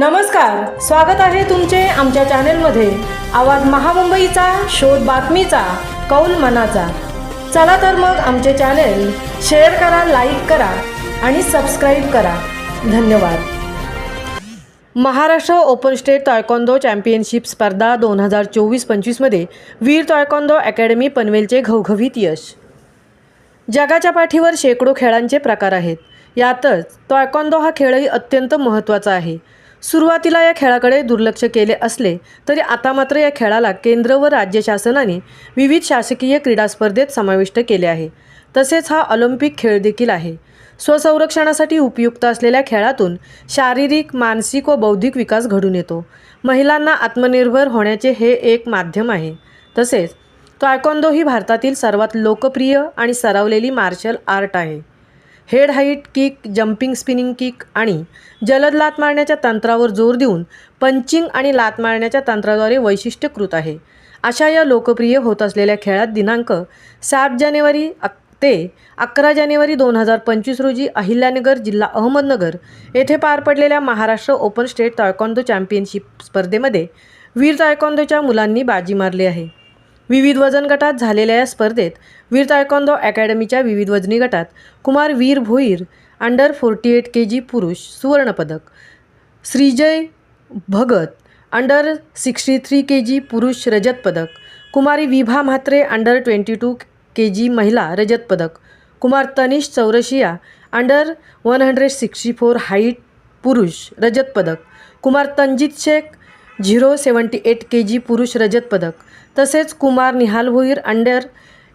नमस्कार स्वागत आहे तुमचे आमच्या चॅनेलमध्ये. आवाज महामुंबईचा शोध बातमीचा कौल मनाचा. चला तर मग आमचे चॅनेल शेअर करा लाईक करा आणि सबस्क्राईब करा. धन्यवाद. Maharashtra open state taekwondo championship स्पर्धा दोन हजार चोवीस पंचवीसमध्ये वीर तायकॉन्दो अकॅडमी पनवेलचे घवघवीत यश. जगाच्या पाठीवर शेकडो खेळांचे प्रकार आहेत. यातच तायकॉन्दो हा खेळही अत्यंत महत्त्वाचा आहे. सुरुवातीला या खेळाकडे दुर्लक्ष केले असले तरी आता मात्र या खेळाला केंद्र व राज्य शासनाने विविध शासकीय क्रीडा स्पर्धेत समाविष्ट केले आहे. तसेच हा ऑलिम्पिक खेळ देखील आहे. स्वसंरक्षणासाठी उपयुक्त असलेल्या खेळातून शारीरिक मानसिक व बौद्धिक विकास घडून येतो. महिलांना आत्मनिर्भर होण्याचे हे एक माध्यम आहे. तसेच तायकोंदो ही भारतातील सर्वात लोकप्रिय आणि सरावलेली मार्शल आर्ट आहे. Head height kick jumping spinning kick आणि जलद लात मारण्याच्या तंत्रावर जोर देऊन पंचिंग आणि लात मारण्याच्या तंत्राद्वारे वैशिष्ट्यकृत आहे. अशा या लोकप्रिय होत असलेल्या खेळात दिनांक सात जानेवारी अक ते अकरा जानेवारी दोन हजार पंचवीस रोजी अहिल्यानगर जिल्हा अहमदनगर येथे पार पडलेल्या Maharashtra open state taekwondo championship स्पर्धेमध्ये वीर तायकॉन्दोच्या मुलांनी बाजी मारली आहे. विविध वजन गटात झालेल्या या स्पर्धेत वीर तायकोंदो अकॅडमीच्या विविध वजनी गटात Kumar Veer Bhoir under forty eight K G पुरुष सुवर्णपदक Shreejay Bhagat under sixty three K G पुरुष रजत पदक Kumari Vibha Mhatre under twenty two K G महिला रजत पदक Kumar Tanish Chaurasia under one hundred sixty four height पुरुष रजत पदक Kumar Tanjit Shaikh zero seventy eight K G पुरुष रजत पदक तसेच Kumar Nihal Bhoir under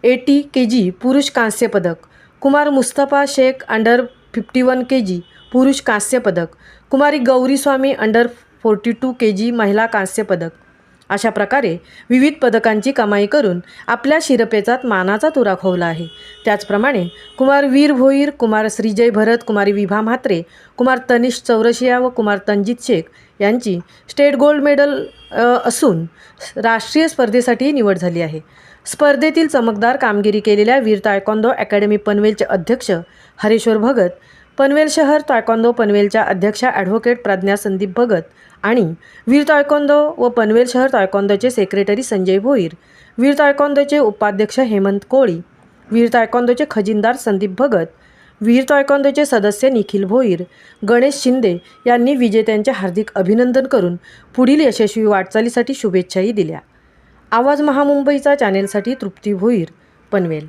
eighty K G पुरुष कांस्य पदक Kumar Mustafa Shaikh under fifty one K G पुरुष कांस्य पदक Kumari Gauri Swami under forty two K G महिला कांस्य पदक अशा प्रकारे विविध पदकांची कमाई करून आपल्या शिरपेचात मानाचा तुरा खोवला आहे. त्याचप्रमाणे कुमार वीर भोईर कुमार श्रीजय भरत कुमारी विभा म्हात्रे कुमार तनिष चौरशिया व कुमार तंजित शेख यांची स्टेट गोल्ड मेडल असून राष्ट्रीय स्पर्धेसाठी निवड झाली आहे. स्पर्धेतील चमकदार कामगिरी केलेल्या वीर तायकॉन्दो अकॅडमी पनवेलचे अध्यक्ष हरेश्वर भगत पनवेल शहर तायकोंदो पनवेलच्या अध्यक्षा ॲडव्होकेट प्रज्ञा संदीप भगत आणि वीर तायकोंदो व पनवेल शहर तायकोंदोचे सेक्रेटरी संजय भोईर वीर तायकोंदोचे उपाध्यक्ष हेमंत कोळी वीर तायकोंदोचे खजिनदार संदीप भगत वीर तायकोंदोचे सदस्य निखिल भोईर गणेश शिंदे यांनी विजेत्यांचे हार्दिक अभिनंदन करून पुढील यशस्वी वाटचालीसाठी शुभेच्छाही दिल्या. आवाज महामुंबईचा चॅनेलसाठी तृप्ती भोईर पनवेल.